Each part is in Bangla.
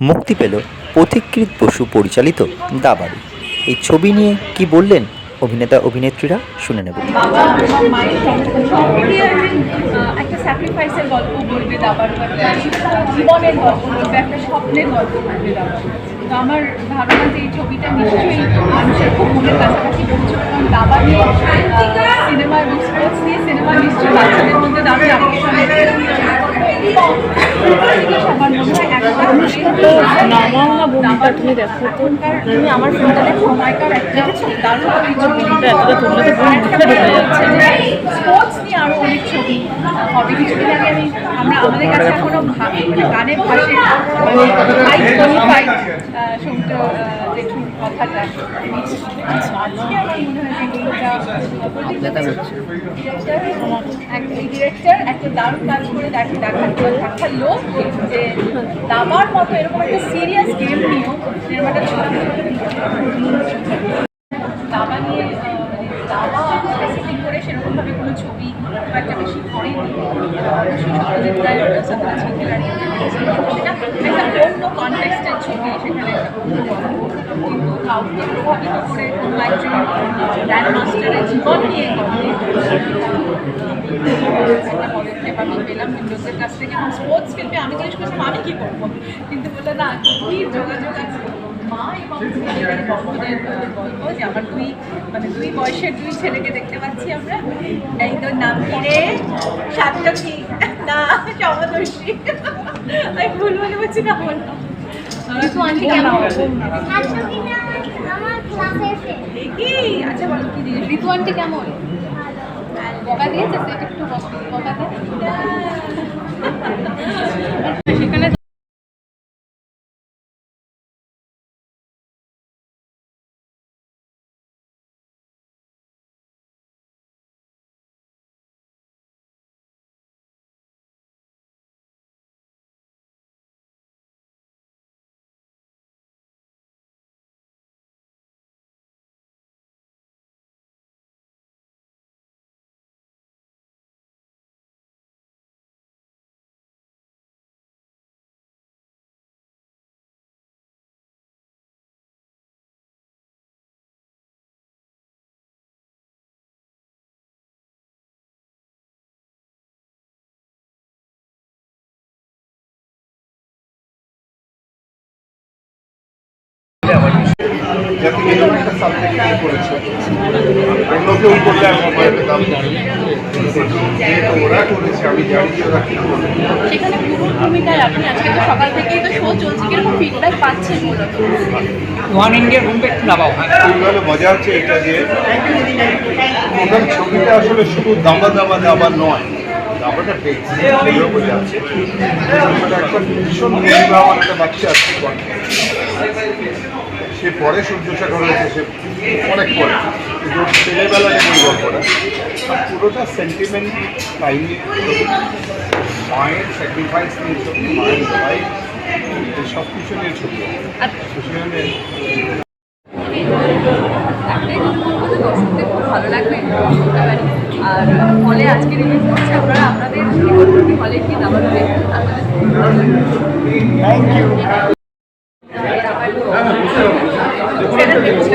মুক্তি পেল পথিকৃত বসু পরিচালিত দাবাড়ি। এই ছবি নিয়ে কি বললেন অভিনেতা, অভিনেত্রীরা শুনে নেব। দেখো আমার ফোনটা সময়কার একটা দারুণ ছবি এটা এতটা স্পোর্টস নিয়ে আরও অনেক ছবি হবে কিছুদিন আগে আমি আমরা আমাদের কাছে কোনো গানে ভাসে ফাইট ফাইট জেঠুর কথাটা। আজকে আমার মনে হয় যে এইটা ডিরেক্টর একটা দারুণ কাজ করে দেখা দেখা দেখার লোক যে দাবার মতো এরকম একটা সিরিয়াস গেম নিয়েও এরকম একটা ছোট দাবা নিয়ে দাবা স্পেসিফিক করে সেরকমভাবে কোনো ছবি খুব একটা বেশি সত্যজিৎ রায় ছিলকেলারি সেটা একটা অন্য কনটেক্সটের ছবি সেখানে। কিন্তু কাউকে প্রভাবিত করে কোনো একটা পদক্ষেপ আমি পেলাম কাছ থেকে এবং স্পোর্টস ফিল্মে আমি জিজ্ঞেস কী করব? কিন্তু বলল না খুবই যোগাযোগ আছে মা এবং ছেলেদের যে আমার দুই মানে দুই বয়সের দুই ছেলেকে দেখতে পাচ্ছি আমরা এই তোর নাম কি রে সাতটাকি না সমদর্শী আমি ভুল বলে বলছি না বললাম আচ্ছা ঋতু আন্টি কেমন? বকা দিয়েছে সেটা একটু বকা দেয়। যাতে এরকম একটা সাবজেক্ট নিয়ে করেছে অন্য কেউ করলে আমি ভয় পেতাম যেহেতু ওরা করেছে আমি জানি যে ওরা কি করবে সেখানে পুরো ভূমিকায় আপনি আজকে তো সকাল থেকেই তো শো চলছে। কীরকম ফিডব্যাক পাচ্ছেন মূলত? ওয়ান ইন্ডিয়ার হোমটা একটু দাবাও এইভাবে মজা হচ্ছে এটা যে ওখান ছবিটা আসলে শুধু দাবা দাবা দাবা নয় দাবাটা দেখছি যাচ্ছে। একটা ভীষণ একটা বাচ্চা আছে। সে পরে সূর্য শেখর হয়েছে সে অনেক পরে। কিন্তু ছেলেবেলা নিয়ে এই গল্পটা। আর পুরোটা সেন্টিমেন্ট কাহিনী মায়ের স্যাক্রিফাইস নিয়ে ছবি মায়ের এই সব কিছু নিয়ে ছবি। সেখানে খুব ভালো লাগবে? আর হলে আজকে রিলিজ করছে আপনারা আপনাদের হলে কি দাবার দেখুন আপনাদের থ্যাংক ইউ সেটা দেখছে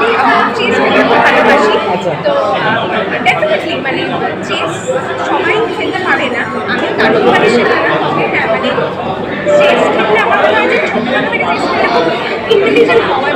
আমি ভালোবাসি তো ডেফিনেটলি মানে চেস সবাই খেলতে পারে না আমি কারণ মানে সেটা মানে চেস খেললে আমার মনে হয় যে ইন্টেলিজেন্ট হওয়া